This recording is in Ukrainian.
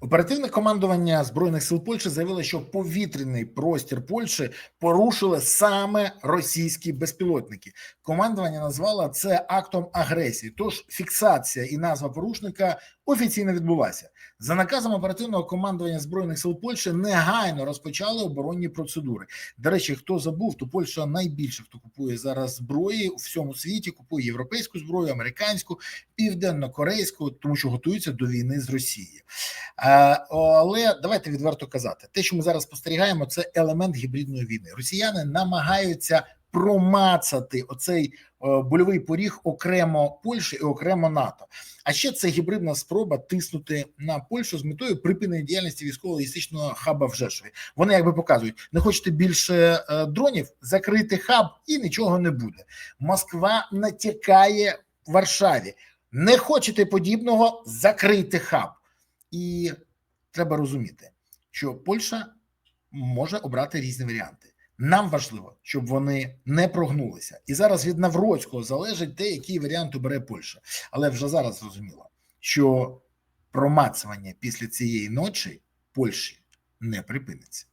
Оперативне командування збройних сил Польщі заявило, що повітряний простір Польщі порушили саме російські безпілотники. Командування назвало це актом агресії. Тож фіксація і назва порушника офіційно відбулася. За наказом оперативного командування збройних сил Польщі негайно розпочали оборонні процедури. До речі, хто забув, то Польща найбільше хто купує зараз зброї у всьому світі. Купує європейську зброю, американську, південно-корейську, тому що готується до війни з Росією. Е, Але давайте відверто казати, те, що ми зараз спостерігаємо, це елемент гібридної війни. Росіяни намагаються промацати оцей е, больовий поріг окремо Польщі і окремо НАТО. А ще це гібридна спроба тиснути на Польщу з метою припинення діяльності військово-логістичного хаба в Жешові. Вони якби показують: не хочете більше е, дронів, закрити хаб і нічого не буде. Москва натякає Варшаві. Не хочете подібного, закрити хаб. І треба розуміти, що Польща може обрати різні варіанти. Нам важливо, щоб вони не прогнулися. І зараз від Навроцького залежить те, який варіант обере Польща. Але вже зараз зрозуміло, що промацування після цієї ночі Польщі не припиниться.